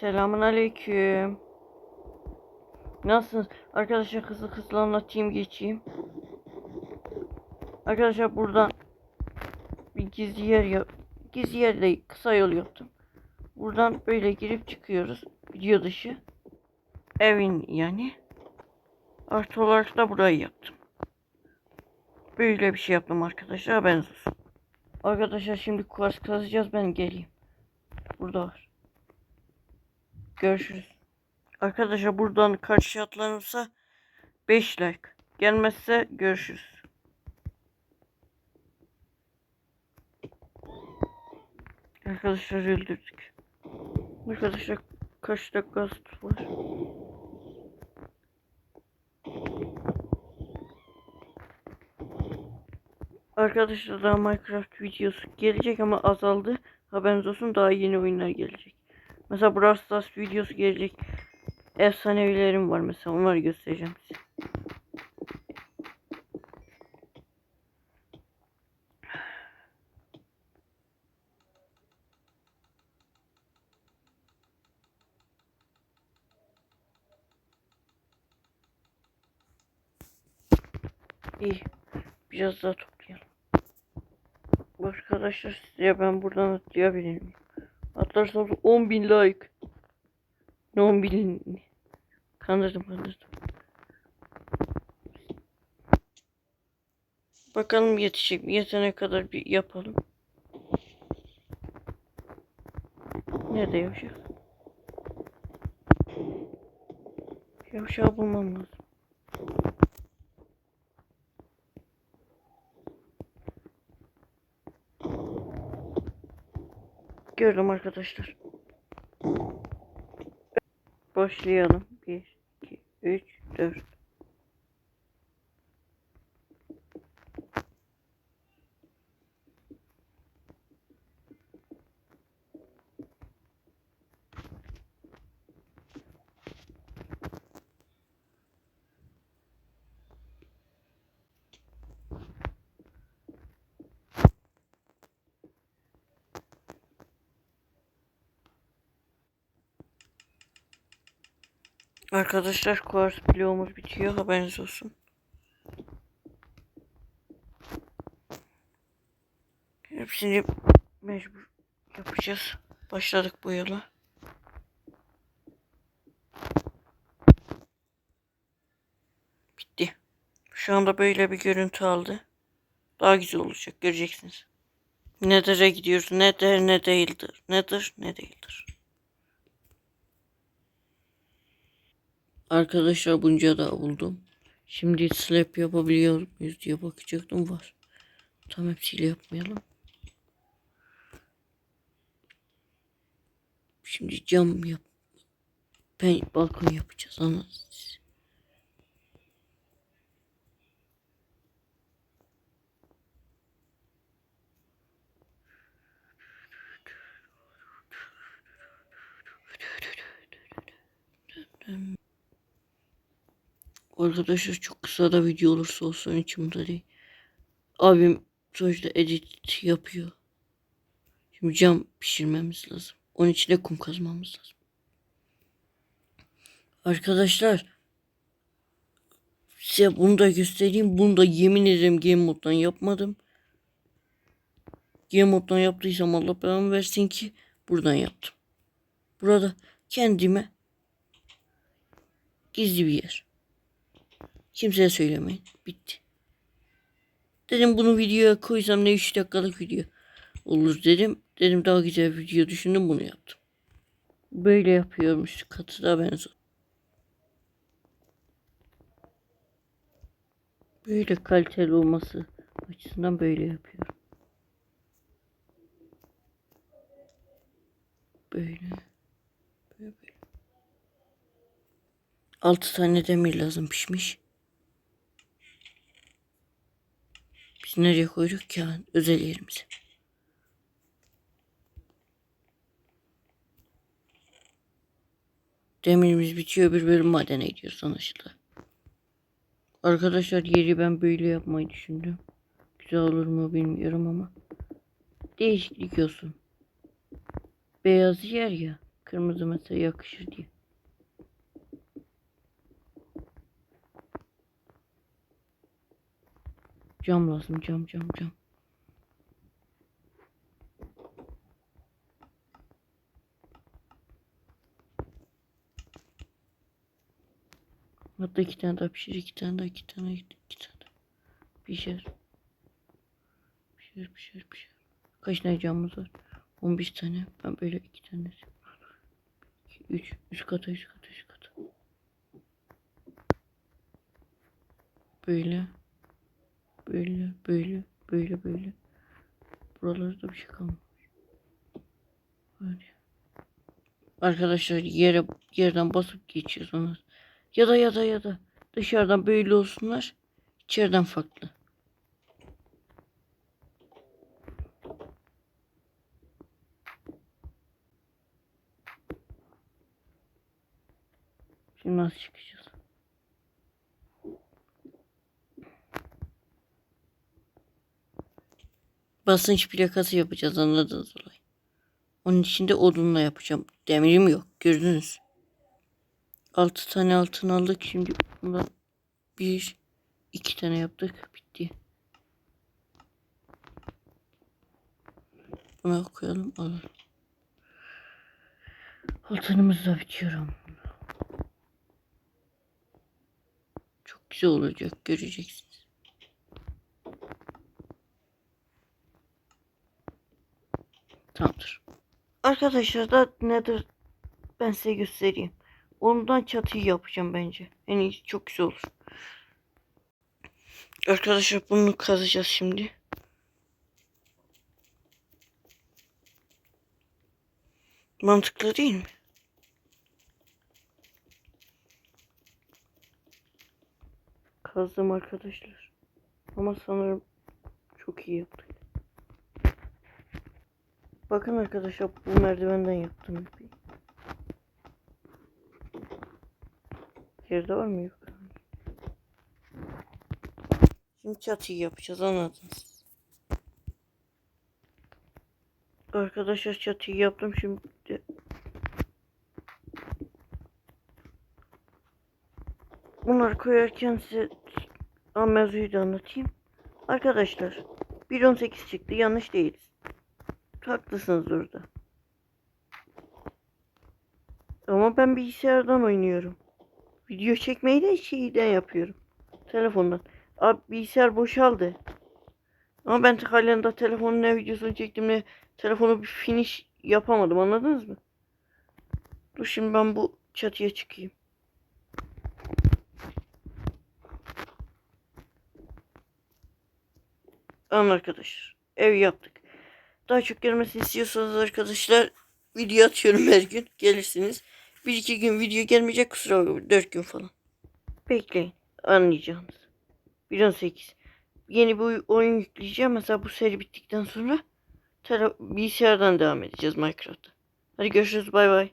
Selamun aleyküm. Nasılsınız? Arkadaşlar hızlı hızlı anlatayım geçeyim. Arkadaşlar buradan bir gizli yer yap gizli yerde kısa yol yaptım. Buradan böyle girip çıkıyoruz. Video dışı. Evin yani. Artı olarak da burayı yaptım. Böyle bir şey yaptım arkadaşlar haberiniz olsun. Arkadaşlar şimdi kuvars kazacağız ben geleyim. Burada var. Görüşürüz. Arkadaşlar buradan karşı atlanırsa 5 like. Gelmezse görüşürüz. Arkadaşlar öldürdük. Arkadaşlar kaç dakika var? Arkadaşlar daha Minecraft videosu gelecek ama azaldı. Haberiniz olsun daha yeni oyunlar gelecek. Mesela Brawl Stars videosu gelecek. Efsanevilerim var mesela onları göstereceğim size. İyi. Biraz daha toplayalım. Arkadaşlar size ben buradan atlayabilirim. Atlarsam 10 bin like. Ne 10 bin? Kandırdım kandırdım. Bakalım yetişecek mi? Yetene kadar bir yapalım. Nerede yavşak? Yavşağı bulmam lazım. Gördüm arkadaşlar. Başlayalım. 1, 2, 3, 4. Arkadaşlar kuars bloğumuz bitiyor. Haberiniz olsun. Hepsini mecbur yapacağız. Başladık bu yola. Bitti. Şu anda böyle bir görüntü aldı. Daha güzel olacak göreceksiniz. Nedir'e gidiyoruz. Nedir ne değildir. Nedir ne değildir. Arkadaşlar bunca da buldum. Şimdi slap yapabiliyor muyuz diye bakacaktım var. Tam hepsiyle yapmayalım. Şimdi cam yap. Ben balkon yapacağız anladınız. siz. Arkadaşlar çok kısa da video olursa olsun içimde değil. Abim sonuçta edit yapıyor. Şimdi cam pişirmemiz lazım. Onun için de kum kazmamız lazım. Arkadaşlar size bunu da göstereyim. Bunu da yemin ederim game moddan yapmadım. Game moddan yaptıysam Allah belamı versin ki buradan yaptım. Burada kendime gizli bir yer. Kimseye söylemeyin. Bitti. Dedim bunu videoya koysam ne 3 dakikalık video olur dedim. Dedim daha güzel video düşündüm bunu yaptım. Böyle yapıyormuş katı da benziyor. Böyle kaliteli olması açısından böyle yapıyorum. Böyle. Böyle böyle. 6 tane demir lazım pişmiş. Biz nereye koyduk ha? özel yerimize? Demirimiz bitiyor bir bölüm madene gidiyoruz anlaşıldı. Arkadaşlar yeri ben böyle yapmayı düşündüm. Güzel olur mu bilmiyorum ama. Değişiklik olsun. Beyaz yer ya. Kırmızı mesela yakışır diye. Cam lazım cam cam cam. Hatta iki tane daha pişir, iki tane daha, iki tane, iki tane daha. Pişer. Pişer, pişer, pişer. Kaç tane camımız var? 15 tane. Ben böyle iki tane. 2, 3, üst kata, üst kata, üst kata. Böyle. Böyle, böyle, böyle, böyle. Buralarda bir şey kalmamış. Böyle. Arkadaşlar yere yerden basıp geçiyoruz onu. Ya da ya da ya da dışarıdan böyle olsunlar. içeriden farklı. Şimdi nasıl çıkacağız? Basınç plakası yapacağız anladınız olay. Onun için de odunla yapacağım. Demirim yok gördünüz. 6 tane altın aldık. Şimdi bundan bir iki tane yaptık. Bitti. Buna koyalım alalım. Altınımız da bitiyor ama. Çok güzel olacak göreceksiniz. Tamamdır. Arkadaşlar da nedir ben size göstereyim. Ondan çatıyı yapacağım bence. En iyisi çok güzel olur. Arkadaşlar bunu kazacağız şimdi. Mantıklı değil mi? Kazdım arkadaşlar. Ama sanırım çok iyi yaptık. Bakın arkadaşlar bu merdivenden yaptım ipi. Yerde var mı yok? Şimdi çatıyı yapacağız anladınız. Arkadaşlar çatıyı yaptım şimdi. Bunları koyarken size mevzuyu da anlatayım. Arkadaşlar 1.18 çıktı yanlış değiliz. Haklısınız orada. Ama ben bilgisayardan oynuyorum. Video çekmeyi de şeyden yapıyorum. Telefondan. Abi bilgisayar boşaldı. Ama ben halen daha telefonun ne videosunu çektim ne telefonu bir finish yapamadım anladınız mı? Dur şimdi ben bu çatıya çıkayım. Tamam arkadaşlar. Ev yaptık. Daha çok gelmesini istiyorsanız arkadaşlar video atıyorum her gün. Gelirsiniz. Bir iki gün video gelmeyecek kusura bakmayın. Dört gün falan. Bekleyin. Anlayacağınız. 1.18. Yeni bir oyun yükleyeceğim. Mesela bu seri bittikten sonra bilgisayardan devam edeceğiz Minecraft'ta. Hadi görüşürüz. Bay bay.